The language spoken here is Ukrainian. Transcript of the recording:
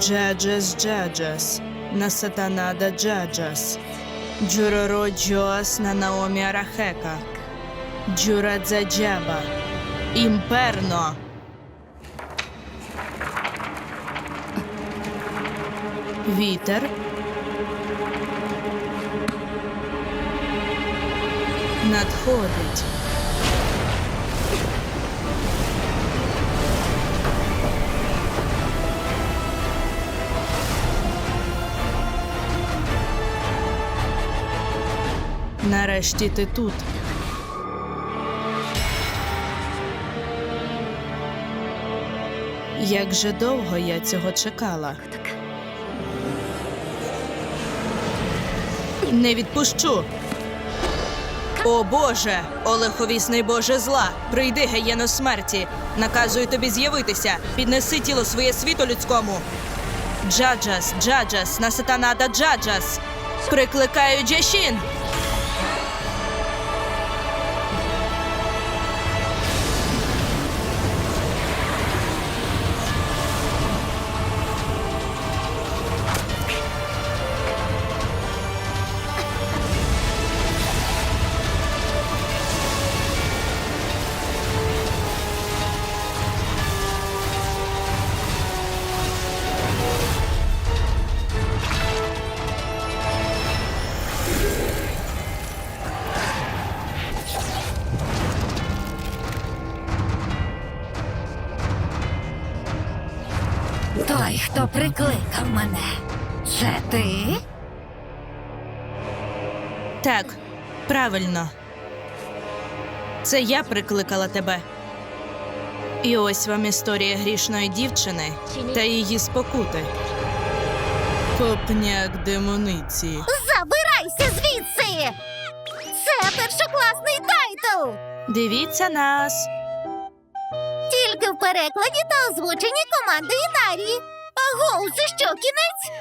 Джаджас Джаджас, на Сатанада Джаджас, Джуроро Джоас на Наомі Арахека, Джурадза Джаба, Імперно. Вітер. Надходить. Нарешті ти тут. Як же довго я цього чекала. Не відпущу. О Боже, Олеховісний Боже зла, прийди геєно смерті. Наказую тобі з'явитися, піднеси тіло своє світу людському. Джаджас, Джаджас, на сатанада Джаджас. Прикликаю Джашін. Той, хто прикликав мене. Це ти? Так, правильно. Це я прикликала тебе. І ось вам історія грішної дівчини та її спокути. Копняк демониці. Забирайся звідси! Це першокласний тайтл! Дивіться нас. В перекладі та озвученні команди Інарії. Аго, це що, кінець?